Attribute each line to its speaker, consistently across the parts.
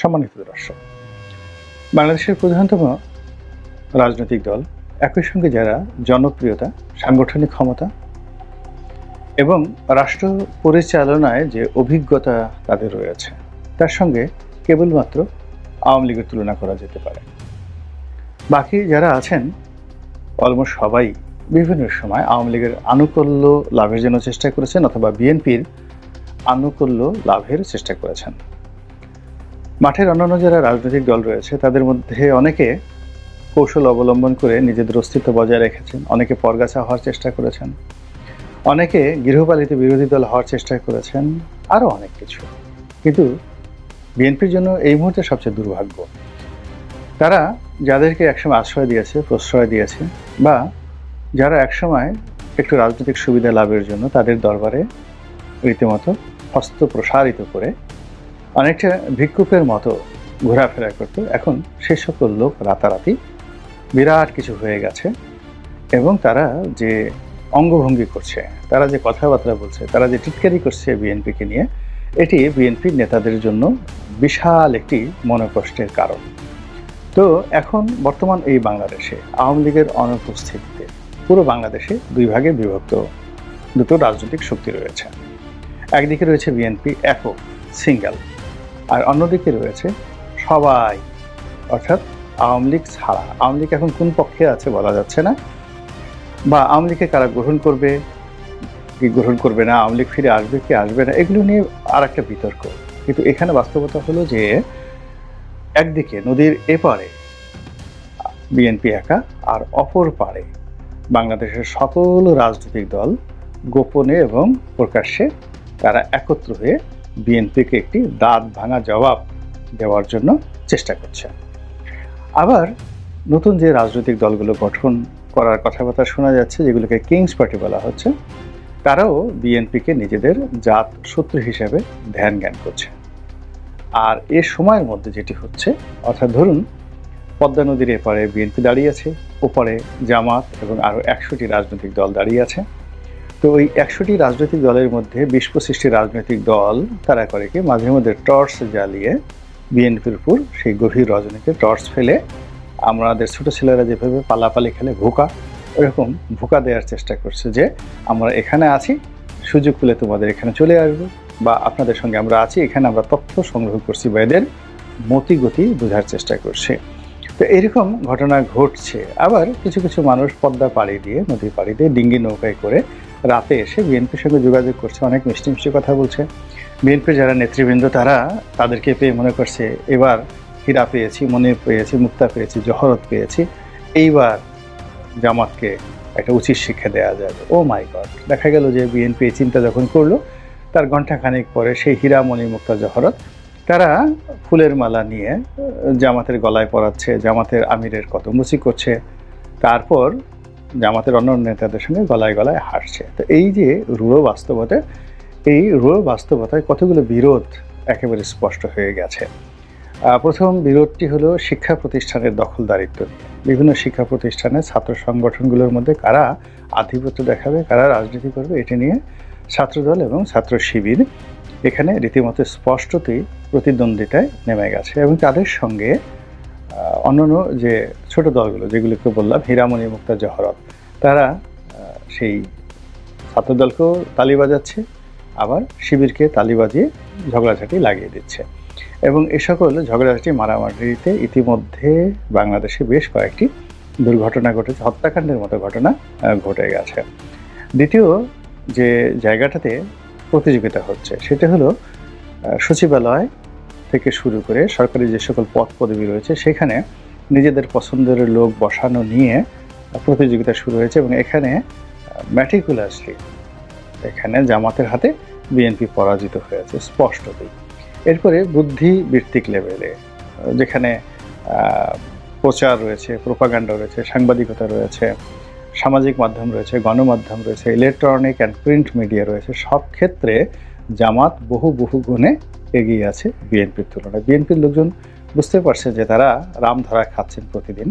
Speaker 1: সম্মানিত দর্শক, বাংলাদেশের প্রধানতম রাজনৈতিক দল, একই সঙ্গে যারা জনপ্রিয়তা, সাংগঠনিক ক্ষমতা এবং রাষ্ট্র পরিচালনায় যে অভিজ্ঞতা তাদের রয়েছে, তার সঙ্গে কেবলমাত্র আওয়ামী লীগের তুলনা করা যেতে পারে। বাকি যারা আছেন, অলমোস্ট সবাই বিভিন্ন সময় আওয়ামী লীগের আনুকূল্য লাভের জন্য চেষ্টা করেছেন অথবা বিএনপির আনুকূল্য লাভের চেষ্টা করেছেন। মাঠের অন্যান্য যারা রাজনৈতিক দল রয়েছে, তাদের মধ্যে অনেকে কৌশল অবলম্বন করে নিজেদের অস্তিত্ব বজায় রেখেছেন, অনেকে পরগাছা হওয়ার চেষ্টা করেছেন, অনেকে গৃহপালিত বিরোধী দল হওয়ার চেষ্টা করেছেন আরও অনেক কিছু। কিন্তু বিএনপির জন্য এই মুহূর্তে সবচেয়ে দুর্ভাগ্য, তারা যাদেরকে একসময় আশ্রয় দিয়েছে, প্রশ্রয় দিয়েছে, বা যারা একসময় একটু রাজনৈতিক সুবিধা লাভের জন্য তাদের দরবারে রীতিমতো হস্ত প্রসারিত করে অনেকটা ভিক্ষুকের মতো ঘোরাফেরা করতো। এখন সে সকল লোক রাতারাতি বিরাট কিছু হয়ে গেছে এবং তারা যে অঙ্গভঙ্গি করছে, তারা যে কথাবার্তা বলছে, তারা যে টিটকারি করছে বিএনপিকে নিয়ে, এটি বিএনপির নেতাদের জন্য বিশাল একটি মনোকষ্টের কারণ। তো এখন বর্তমান এই বাংলাদেশে, আওয়ামী লীগের অনুপস্থিতিতে পুরো বাংলাদেশে দুই ভাগে বিভক্ত দুটো রাজনৈতিক শক্তি রয়েছে। একদিকে রয়েছে বিএনপি একক সিঙ্গেল। আর অন্যদিকে রয়েছে সবাই, অর্থাৎ আওয়ামী লীগ ছাড়া। আওয়ামী লীগ এখন কোন পক্ষে আছে বলা যাচ্ছে না। বা আওয়ামী লীগকে কারা গ্রহণ করবে, কি গ্রহণ করবে না, আওয়ামী লীগ ফিরে আসবে কি আসবে না, এগুলো নিয়ে আর একটা বিতর্ক। কিন্তু এখানে বাস্তবতা হলো যে, একদিকে নদীর এপারে বিএনপি একা, আর অপর পারে বাংলাদেশের সকল রাজনৈতিক দল গোপনে এবং প্রকাশ্যে তারা একত্র হয়ে বিএনপিকে একটি দাঁত ভাঙা জবাব দেওয়ার জন্য চেষ্টা করছে। আবার নতুন যে রাজনৈতিক দলগুলো গঠন করার কথাবার্তা শোনা যাচ্ছে, যেগুলোকে কিংস পার্টি বলা হচ্ছে, তারাও বিএনপিকে নিজেদের জাত শত্রু হিসেবে ধ্যান জ্ঞান করছে। আর এ সময়ের মধ্যে যেটি হচ্ছে, অর্থাৎ ধরুন, পদ্মা নদীর এপারে বিএনপি দাঁড়িয়ে আছে, ওপারে জামাত এবং আরও একশোটি রাজনৈতিক দল দাঁড়িয়ে আছে। তো ওই একশোটি রাজনৈতিক দলের মধ্যে বিশ পঁচিশটি রাজনৈতিক দল তারা করে কি, মাঝে মধ্যে টর্চ জ্বালিয়ে বিএনপির উপর সেই গভীর রজনীতে টর্চ ফেলে আমাদের ছোটো ছেলেরা যেভাবে পালাপালি খেলে ভোকা এরকম ভোকা দেওয়ার চেষ্টা করছে যে আমরা এখানে আছি, সুযোগ পেলে তোমাদের এখানে চলে আসব বা আপনাদের সঙ্গে আমরা আছি, এখানে আমরা তথ্য সংগ্রহ করছি বা এদের মতিগতি বোঝার চেষ্টা করছি। তো এরকম ঘটনা ঘটছে। আবার কিছু কিছু মানুষ পদ্মা পাড়ি দিয়ে নদী পাড়ি দিয়ে ডিঙ্গি নৌকায় করে রাতে এসে বিএনপির সঙ্গে যোগাযোগ করছে, অনেক মিষ্টি মিষ্টি কথা বলছে। বিএনপির যারা নেতৃবৃন্দ, তারা তাদেরকে পেয়ে মনে করছে, এবার হীরা পেয়েছি, মনে পেয়েছি, মুক্তা পেয়েছি, জহরত পেয়েছি, এইবার জামাতকে একটা উচিত শিক্ষা দেওয়া যাবে। ও মাই গড, দেখা গেল যে বিএনপি চিন্তা যখন করল, তার ঘণ্টা খানিক পরে সেই হীরা, মণি, মুক্তা, জহরত, তারা ফুলের মালা নিয়ে জামাতের গলায় পরাচ্ছে, জামাতের আমিরের কত মুচি করছে। তারপর জামাতের অন্য নেতাদের সঙ্গে গলায় গলায় হাসছে তো এই যে রূঢ় বাস্তবতা, এই রূঢ় বাস্তবতায় কতগুলো বিরোধ একেবারে স্পষ্ট হয়ে গেছে? প্রথম বিরোধটি হলো শিক্ষা প্রতিষ্ঠানের দখলদারিত্ব বিভিন্ন শিক্ষা প্রতিষ্ঠানে ছাত্র সংগঠনগুলোর মধ্যে কারা আধিপত্য দেখাবে, কারা রাজনীতি করবে, এটি নিয়ে ছাত্রদল এবং ছাত্র শিবির এখানে রীতিমতো স্পষ্টতই প্রতিদ্বন্দ্বিতায় নেমে গেছে এবং তাদের সঙ্গে অন্যান্য যে ছোট দলগুলো যেগুলোকে বললাম, হীরামণি মুক্তা জহরত, তারা সেই ছাত্রদলকেও তালি বাজাচ্ছে, আবার শিবিরকে তালি বাজিয়ে ঝগড়াঝাটি লাগিয়ে দিচ্ছে। এবং এ সকল ঝগড়াঝাটি মারামারিতে ইতিমধ্যে বাংলাদেশে বেশ কয়েকটি দুর্ঘটনা ঘটেছে, হত্যাকাণ্ডের মতো ঘটনা ঘটে গেছে। দ্বিতীয় যে জায়গাটাতে প্রতিযোগিতা হচ্ছে, সেটা হলো সচিবালয় থেকে শুরু করে সরকারি যে সকল পদ পদবি রয়েছে, সেখানে নিজেদের পছন্দের লোক বসানো নিয়ে প্রতিযোগিতা শুরু হয়েছে এবং এখানে ম্যাটিকুলাসলি এখানে জামাতের হাতে বিএনপি পরাজিত হয়েছে, স্পষ্টতই। এরপরে বুদ্ধিবৃত্তিক লেভেলে যেখানে প্রচার রয়েছে প্রোপাগান্ডা রয়েছে, সাংবাদিকতা রয়েছে, সামাজিক মাধ্যম রয়েছে, গণমাধ্যম রয়েছে ইলেকট্রনিক অ্যান্ড প্রিন্ট মিডিয়া রয়েছে, সব ক্ষেত্রে জামাত বহু বহু গুণে এগিয়ে আছে বিএনপির তুলনায়। বিএনপির লোকজন বুঝতে পারছে যে তারা রাম ধরা খাচ্ছেন প্রতিদিন।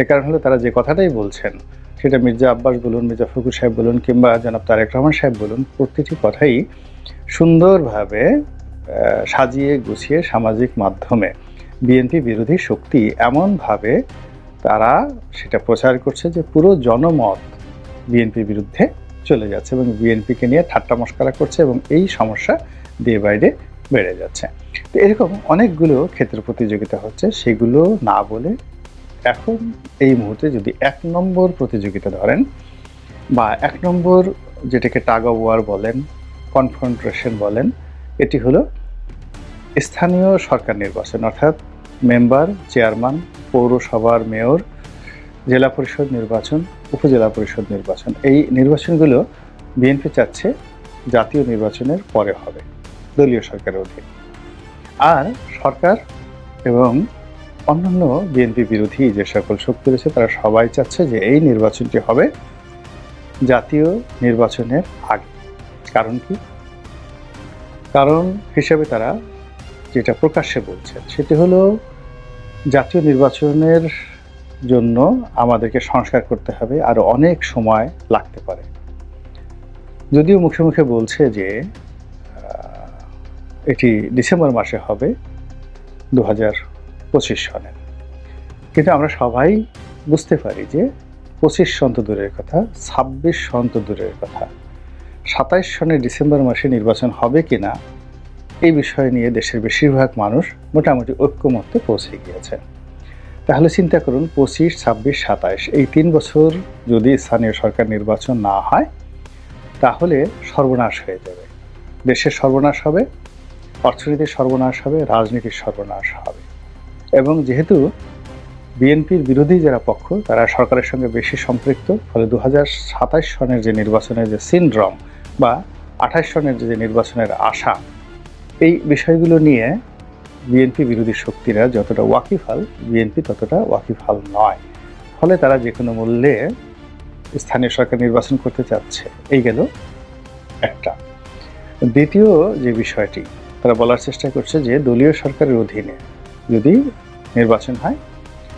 Speaker 1: এ কারণ হলো তারা যে কথাটাই বলছেন, সেটা মির্জা আব্বাস বলুন, মির্জা ফখরুল সাহেব বলুন কিংবা জনাব তারেক রহমান সাহেব বলুন, প্রতিটি কথাই সুন্দরভাবে সাজিয়ে গুছিয়ে সামাজিক মাধ্যমে বিএনপি বিরোধী শক্তি এমনভাবে তারা সেটা প্রচার করছে যে পুরো জনমত বিএনপির বিরুদ্ধে চলে যাচ্ছে এবং বিএনপিকে নিয়ে ঠাট্টা মস্করা করছে এবং এই সমস্যা ডে বাই ডে বেড়ে যাচ্ছে। তো এরকম অনেকগুলো ক্ষেত্র প্রতিযোগিতা হচ্ছে, সেগুলো না বলে এখন এই মুহূর্তে যদি এক নম্বর প্রতিযোগিতা ধরেন বা এক নম্বর যেটাকে টাগ অফ ওয়ার বলেন কনফ্রন্ট্রেশন বলেন, এটি হলো স্থানীয় সরকার নির্বাচন। অর্থাৎ মেম্বার, চেয়ারম্যান, পৌরসভার মেয়র জেলা পরিষদ নির্বাচন, উপজেলা পরিষদ নির্বাচন। এই নির্বাচনগুলো বিএনপি চাচ্ছে জাতীয় নির্বাচনের পরে হবে, দলীয় সরকারের অধীন। আর সরকার এবং অন্যান্য বিএনপি বিরোধী যে সকল শক্তি রয়েছে, তারা সবাই চাচ্ছে যে এই নির্বাচনটি হবে জাতীয় নির্বাচনের আগে। কারণ কি? কারণ হিসেবে তারা যেটা প্রকাশ্যে বলছেন, সেটি হলো জাতীয় নির্বাচনের জন্য আমাদেরকে সংস্কার করতে হবে আরও অনেক সময় লাগতে পারে। যদিও মুখে মুখে বলছে যে এটি ডিসেম্বর মাসে হবে দু হাজার পঁচিশ সনের। কিন্তু আমরা সবাই বুঝতে পারি যে পঁচিশ সন্ত দূরের কথা, ছাব্বিশ সন্ত দূরের কথা। সাতাইশ সনের ডিসেম্বর মাসে নির্বাচন হবে কি না, এই বিষয় নিয়ে দেশের বেশিরভাগ মানুষ মোটামুটি ঐক্যমত্যে পৌঁছে গিয়েছে তাহলে চিন্তা করুন, পঁচিশ, ছাব্বিশ, সাতাইশ, এই তিন বছর যদি স্থানীয় সরকার নির্বাচন না হয়, তাহলে সর্বনাশ হয়ে যাবে। দেশের সর্বনাশ হবে, অর্থনীতির সর্বনাশ হবে, রাজনীতির সর্বনাশ হবে। এবং যেহেতু বিএনপির বিরোধী যারা পক্ষ, তারা সরকারের সঙ্গে বেশি সম্পৃক্ত, ফলে দু হাজার সাতাশ সনের যে নির্বাচনের যে সিনড্রম বা আঠাশ সনের যে নির্বাচনের আশা, এই বিষয়গুলো নিয়ে বিএনপি বিরোধী শক্তিরা যতটা ওয়াকিফাল বিএনপি ততটা ওয়াকিফাল নয়। ফলে তারা যে কোনো মূল্যে স্থানীয় সরকার নির্বাচন করতে চাচ্ছে। এই গেল একটা। দ্বিতীয় যে বিষয়টি, তারা বলার চেষ্টা করছে যে দলীয় সরকারের অধীনে যদি নির্বাচন হয়,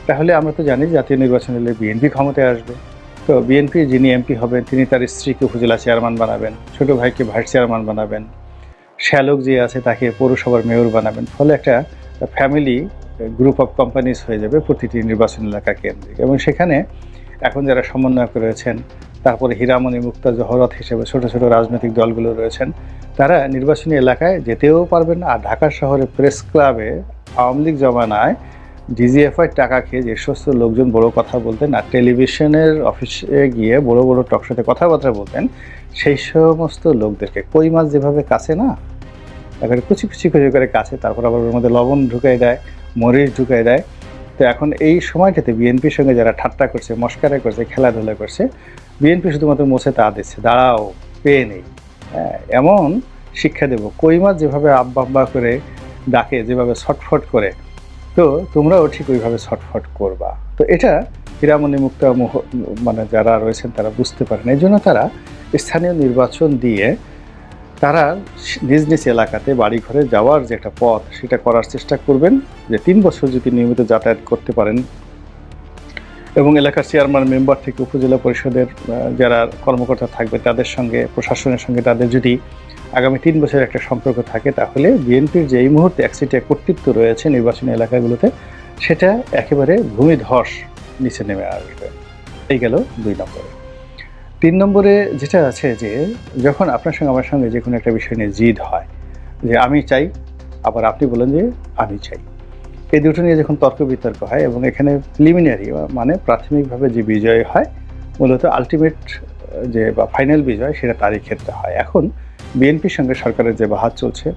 Speaker 1: তাহলে আমরা তো জানি জাতীয় নির্বাচন হলে বিএনপি ক্ষমতায় আসবে। তো বিএনপি যিনি এমপি হবেন, তিনি তার স্ত্রীকে উপজেলা চেয়ারম্যান বানাবেন, ছোট ভাইকে ভাইস চেয়ারম্যান বানাবেন। শ্যালক যে আছে তাকে পৌরসভার মেয়র বানাবেন। ফলে একটা ফ্যামিলি গ্রুপ অফ কোম্পানিজ হয়ে যাবে প্রতিটি নির্বাচন এলাকা কেন্দ্রিক। এবং সেখানে এখন যারা সমন্বয়ক রয়েছেন, তারপরে হীরামণি, মুক্তা, জহরত হিসেবে ছোট ছোট রাজনৈতিক দলগুলো রয়েছেন, তারা নির্বাচনী এলাকায় যেতেও পারবেন আর ঢাকা শহরে প্রেস ক্লাবে আওয়ামী লীগ জমানায় ডিজিএফআই টাকা খেয়ে যে সমস্ত লোকজন বড় কথা বলতেন আর টেলিভিশনের অফিসে গিয়ে বড় বড় টকশোতে কথাবার্তা বলতেন, সেই সমস্ত লোকদেরকে কই মাছ যেভাবে কাছে না? এবারে কুচি কুচি কুচি করে কাছে তারপর আবার ওর মধ্যে লবণ ঢুকাই দেয় মরিচ ঢুকাই দেয়। তো এখন এই সময়টাতে বিএনপির সঙ্গে যারা ঠাট্টা করছে মস্কারা করছে খেলাধুলা করছে বিএনপি শুধুমাত্র মুছে তা দিচ্ছে। দাঁড়াও পেয়ে নেই। হ্যাঁ, এমন শিক্ষা দেব। কই মাছ যেভাবে আব্বা আব্বা করে ডাকে যেভাবে ছটফট করে তো তোমরাও ঠিক ওইভাবে ছটফট করবা। তো এটা হীরামণি মুক্তা মানে যারা রয়েছেন তারা বুঝতে পারেন। এই জন্য তারা স্থানীয় নির্বাচন দিয়ে তারা নিজ নিজ এলাকাতে বাড়ি ঘরে যাওয়ার যে একটা পথ, সেটা করার চেষ্টা করবেন যে তিন বছর যদি নিয়মিত যাতায়াত করতে পারেন। এবং এলাকার চেয়ারম্যান, মেম্বার থেকে উপজেলা পরিষদের যারা কর্মকর্তা থাকবে, তাদের সঙ্গে, প্রশাসনের সঙ্গে তাদের যদি আগামী তিন বছরের একটা সম্পর্ক থাকে, তাহলে বিএনপির যে এই মুহূর্তে একসিটিয়া কর্তৃত্ব রয়েছে নির্বাচনী এলাকাগুলোতে, সেটা একেবারে ভূমিধস নিচে নেমে আসবে। এই গেল দুই নম্বরে। তিন নম্বরে যেটা আছে যে, যখন আপনার সঙ্গে আমার সঙ্গে যে কোনো একটা বিষয় নিয়ে জিদ হয়, যে আমি চাই, আবার আপনি বলেন যে আমি চাই। এই দুটো নিয়ে যখন তর্ক বিতর্ক হয় এবং এখানে প্রিলিমিনারি মানে প্রাথমিকভাবে যে বিজয় হয়, মূলত আলটিমেট যে বা ফাইনাল বিজয় সেটা তারই ক্ষেত্রে হয়। এখন বিএনপির সঙ্গে সরকারের যে বাহাত চলছে,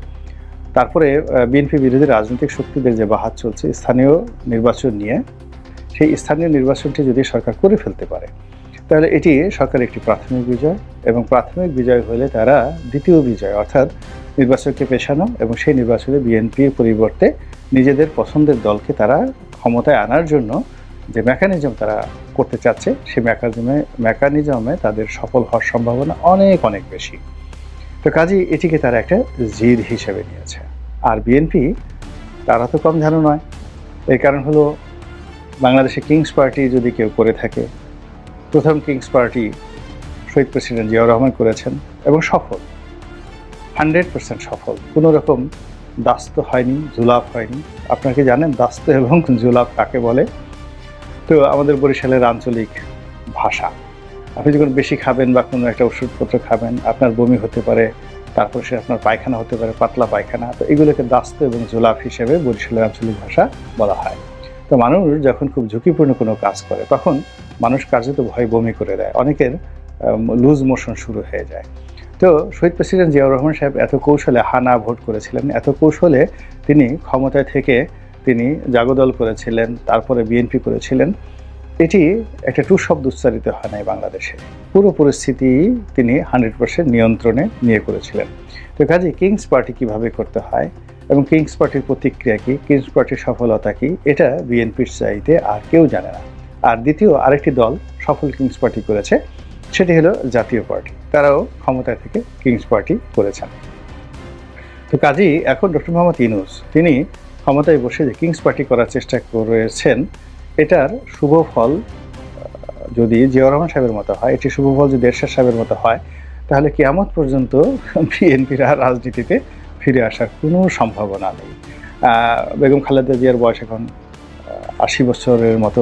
Speaker 1: তারপরে বিএনপি বিরোধী রাজনৈতিক শক্তিদের যে বাহাত চলছে, স্থানীয় নির্বাচন নিয়ে, সেই স্থানীয় নির্বাচনটি যদি সরকার করে ফেলতে পারে তাহলে এটি সরকারের একটি প্রাথমিক বিজয় এবং প্রাথমিক বিজয় হলে তারা দ্বিতীয় বিজয়, অর্থাৎ নির্বাচনকে পেছানো এবং সেই নির্বাচনে বিএনপির পরিবর্তে নিজেদের পছন্দের দলকে তারা ক্ষমতায় আনার জন্য যে মেকানিজম তারা করতে চাচ্ছে, সেই মেকানিজমে মেকানিজমে তাদের সফল হওয়ার সম্ভাবনা অনেক অনেক বেশি। তো কাজেই এটিকে তারা একটা জিদ হিসেবে নিয়েছে। আর বিএনপি, তারা তো কম জানো নয় এর কারণ হলো বাংলাদেশে কিংস পার্টি যদি কেউ করে থাকে প্রথম কিংস পার্টি শহীদ প্রেসিডেন্ট জিয়াউর রহমান করেছেন এবং সফল। হান্ড্রেড পার্সেন্ট সফল। কোনো রকম দাস্ত হয়নি জুলাপ হয়নি। আপনারা কি জানেন দাস্ত এবং জুলাপ কাকে বলে? তো আমাদের বরিশালের আঞ্চলিক ভাষা। আপনি যখন বেশি খাবেন বা কোনো একটা ওষুধপত্র খাবেন, আপনার বমি হতে পারে, তারপর সে আপনার পায়খানা হতে পারে, পাতলা পায়খানা। তো এগুলোকে দাস্ত এবং জোলাপ হিসেবে বরিশালের আঞ্চলিক ভাষা বলা হয়। তো মানুষ যখন খুব ঝুঁকিপূর্ণ কোনো কাজ করে, তখন মানুষ কার্যত ভয় বমি করে দেয়। অনেকের লুজ মোশন শুরু হয়ে যায়। তো শহীদ প্রেসিডেন্ট জিয়াউর রহমান সাহেব এত কৌশলে হানা ভোট করেছিলেন, এত কৌশলে তিনি ক্ষমতায় থেকে তিনি জাগদল করেছিলেন, তারপরে বিএনপি করেছিলেন। এটি একটা টু শব্দ উচ্চারিত হয় নাই বাংলাদেশে। পুরো পরিস্থিতি তিনি হান্ড্রেড পার্সেন্ট নিয়ন্ত্রণে নিয়ে করেছিলেন। তো কাজে কিংস পার্টি কীভাবে করতে হয় এবং কিংস পার্টির প্রতিক্রিয়া কি? কিংস পার্টির সফলতা কি? এটা বিএনপির চাইতে আর কেউ জানে না। আর দ্বিতীয় আরেকটি দল সফল কিংস পার্টি করেছে, সেটি হলো জাতীয় পার্টি। তারাও ক্ষমতায় থেকে কিংস পার্টি করেছেন। তো কাজেই এখন ডক্টর মোহাম্মদ ইনুস তিনি ক্ষমতায় বসে যে কিংস পার্টি করার চেষ্টা করেছেন, এটার শুভ ফল যদি জিয়াউর রহমান সাহেবের মতো হয়, এটি শুভ ফল যদি এরশাদ সাহেবের মতো হয়, তাহলে কিয়ামত পর্যন্ত বিএনপির রাজনীতিতে ফিরে আসার কোনো সম্ভাবনা নেই। বেগম খালেদা জিয়ার বয়স এখন আশি বছরের মতো।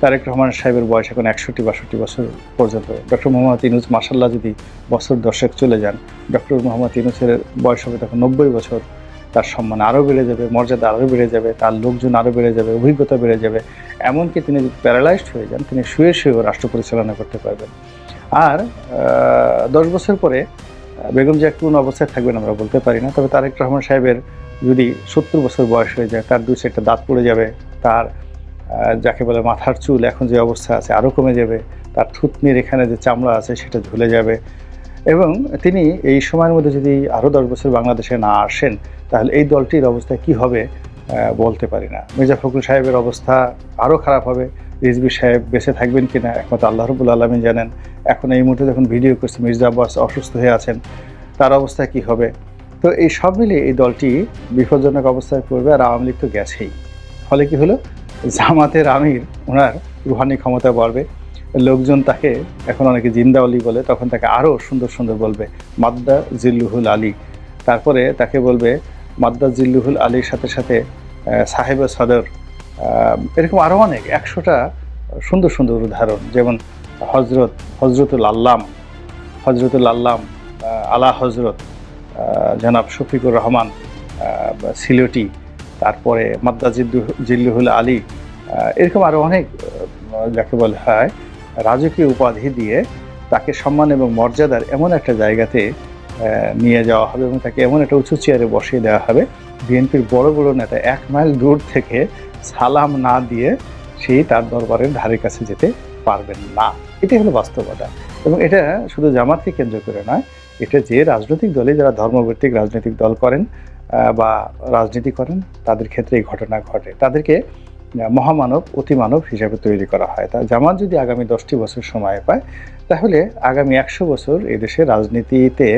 Speaker 1: তারেক রহমান সাহেবের বয়স এখন একষট্টি, বাষট্টি বছর পর্যন্ত। ডক্টর মোহাম্মদ ইনুস মাসাল্লাহ যদি বছর দশেক চলে যান, ডক্টর মোহাম্মদ ইনুসের বয়স হবে তখন নব্বই বছর। তার সম্মান আরও বেড়ে যাবে, মর্যাদা আরও বেড়ে যাবে, তার লোকজন আরও বেড়ে যাবে, অভিজ্ঞতা বেড়ে যাবে। এমনকি তিনি যদি প্যারালাইজড হয়ে যান, তিনি শুয়ে শুয়েও রাষ্ট্র পরিচালনা করতে পারবেন। আর দশ বছর পরে বেগম জিয়া কোন অবস্থায় থাকবেন আমরা বলতে পারি না, তবে তারেক রহমান সাহেবের যদি সত্তর বছর বয়স হয়ে যায়, তার দুই চারটা দাঁত পড়ে যাবে, তার যাকে বলে মাথার চুল এখন যে অবস্থা আছে আরও কমে যাবে, তার থুতনির এখানে যে চামড়া আছে সেটা ঝুলে যাবে। এবং তিনি এই সময়ের মধ্যে যদি আরও দশ বছর বাংলাদেশে না আসেন, তাহলে এই দলটির অবস্থা কি হবে? বলতে পারি না। মির্জা ফখরুল সাহেবের অবস্থা আরও খারাপ হবে। রিজবি সাহেব বেঁচে থাকবেন কি না, একমাত্র আল্লাহ রবুল আলমিন জানেন। এখন এই মুহূর্তে যখন ভিডিও করছে, মির্জা আব্বাস অসুস্থ হয়ে আছেন, তার অবস্থা কি হবে? তো এই সব মিলিয়ে এই দলটি বিপজ্জনক অবস্থায় পড়বে আর আওয়ামী লীগ তো গেছেই। ফলে কি হলো? জামাতের আমির, ওনার রুহানি ক্ষমতা বাড়বে। লোকজন তাকে এখন অনেকে জিন্দা অলি বলে, তখন তাকে আরও সুন্দর সুন্দর বলবে মাদ্দা জিল্লুহুল আলী। তারপরে তাকে বলবে মাদ্দা জিল্লুহুল আলীর সাথে সাথে সাহেব সদর এরকম আরও অনেক, একশোটা সুন্দর সুন্দর উদাহরণ, যেমন হজরত হজরতুল আল্লাম হজরতুল আল্লাম আলা হজরত জনাব শফিকুর রহমান সিলেটি, তারপরে মাদ্দা জিল্লুহুল আলী এরকম আরও অনেক যাকে বলা হয়, রাজকীয় উপাধি দিয়ে তাকে সম্মান এবং মর্যাদার এমন একটা জায়গাতে নিয়ে যাওয়া হবে এবং তাকে এমন একটা উঁচু চেয়ারে বসিয়ে দেওয়া হবে। বিএনপির বড় বড় নেতা এক মাইল দূর থেকে সালাম না দিয়ে সেই তার দরবারের ধারে কাছে যেতে পারবেন না। এটাই হলো বাস্তবতা। এবং এটা শুধু জামাতকে কেন্দ্র করে নয়, এটা যে রাজনৈতিক দলে যারা ধর্মভিত্তিক রাজনৈতিক দল করেন বা রাজনীতি করেন, তাদের ক্ষেত্রে এই ঘটনা ঘটে। তাদেরকে মহামানব, অতিমানব হিসাবে তৈরি করা হয়। তা জামাত যদি আগামী দশটি বছর সময় পায়, তাহলে আগামী একশো বছর এদেশে রাজনীতিতে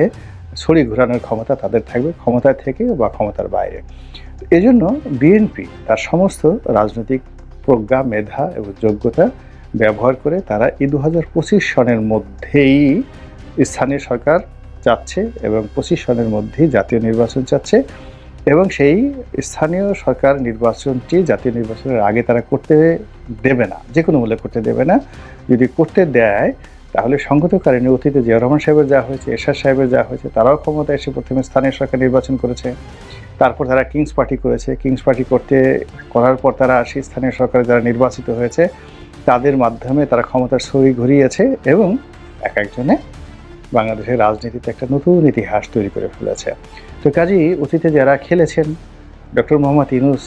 Speaker 1: ছড়ি ঘোরানোর ক্ষমতা তাদের থাকবে ক্ষমতায় থেকে বা ক্ষমতার বাইরে। এজন্য বিএনপি তার সমস্ত রাজনৈতিক প্রজ্ঞা মেধা এবং যোগ্যতা ব্যবহার করে তারা এই দু হাজার পঁচিশ সনের মধ্যেই স্থানীয় সরকার চাচ্ছে এবং পঁচিশ সনের মধ্যেই জাতীয় নির্বাচন চাচ্ছে এবং সেই স্থানীয় সরকার নির্বাচনটি জাতীয় নির্বাচনের আগে তারা করতে দেবে না যে কোনো মূল্যে করতে দেবে না। যদি করতে দেয় তাহলে সংগতকালীন অতীতে জিয়া রহমান সাহেবের যা হয়েছে, এরশাদ সাহেবের যা হয়েছে, তারাও ক্ষমতা এসে প্রথমে স্থানীয় সরকার নির্বাচন করেছে। তারপর তারা কিংস পার্টি করেছে। কিংস পার্টি করতে, করার পর তারা সেই স্থানীয় সরকারে যারা নির্বাচিত হয়েছে, তাদের মাধ্যমে তারা ক্ষমতার ছড়ি ঘুরিয়েছে এবং এক একজনে বাংলাদেশের রাজনীতিতে একটা নতুন ইতিহাস তৈরি করে ফেলেছে। তো কাজেই অতীতে যারা খেলেছেন, ডক্টর মোহাম্মদ ইনুস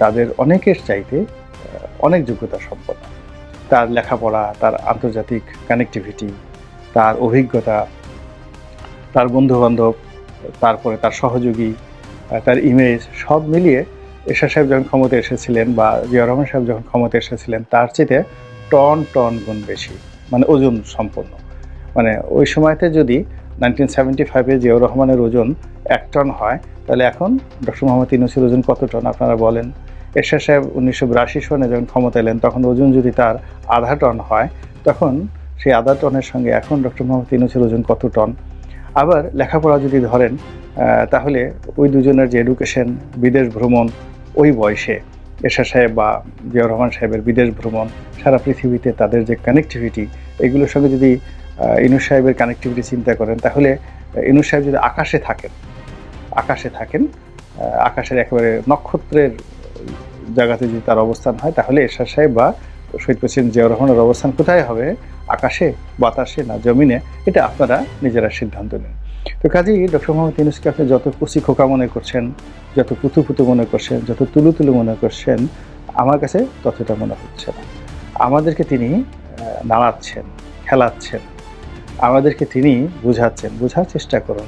Speaker 1: তাদের অনেকের চাইতে অনেক যোগ্যতা সম্পন্ন। তার লেখাপড়া, তার আন্তর্জাতিক কানেক্টিভিটি তার অভিজ্ঞতা, তার বন্ধুবান্ধব, তারপরে তার সহযোগী তার ইমেজ সব মিলিয়ে এরশাদ সাহেব যখন ক্ষমতা এসেছিলেন বা জিয়া রহমান সাহেব যখন ক্ষমতা এসেছিলেন, তার চেয়ে টন টন গুণ বেশি মানে ওজন সম্পন্ন। মানে ওই সময়তে যদি নাইনটিন সেভেন্টি ফাইভে জিয়াউর রহমানের ওজন এক টন হয়, তাহলে এখন ডক্টর মোহাম্মদ ইউনুসের ওজন কত টন, আপনারা বলেন? এরশাদ সাহেব উনিশশো বিরাশি সনে যখন ক্ষমতা এলেন, তখন ওজন যদি তার আধা টন হয়, তখন সেই আধা টনের সঙ্গে এখন ডক্টর মোহাম্মদ ইউনুসের ওজন কত টন? আবার লেখাপড়া যদি ধরেন তাহলে ওই দুজনের যে এডুকেশন বিদেশ ভ্রমণ, ওই বয়সে এরশাদ সাহেব বা জিয়াউর রহমান সাহেবের বিদেশ ভ্রমণ, সারা পৃথিবীতে তাদের যে কানেক্টিভিটি এগুলোর সঙ্গে যদি ইনুস সাহেবের কানেক্টিভিটি চিন্তা করেন, তাহলে ইনুস সাহেব যদি আকাশে থাকেন আকাশে থাকেন আকাশের একেবারে নক্ষত্রের জায়গাতে যদি তার অবস্থান হয়, তাহলে এরশাদ সাহেব বা শহীদ প্রেসিডেন্ট জিয়াউর রহমানের অবস্থান কোথায় হবে? আকাশে, বাতাসে না জমিনে? এটা আপনারা নিজেরা সিদ্ধান্ত নেন। তো কাজেই ডক্টর মোহাম্মদ ইউনুসকে আপনি যত কুচি খোকা মনে করছেন, যত পুতু পুতু মনে করছেন, যত তুলু তুলু মনে করছেন, আমার কাছে ততটা মনে হচ্ছে না। আমাদেরকে তিনি নাড়াচ্ছেন, খেলাচ্ছেন। আমাদেরকে তিনি বুঝাচ্ছেন। বোঝার চেষ্টা করুন।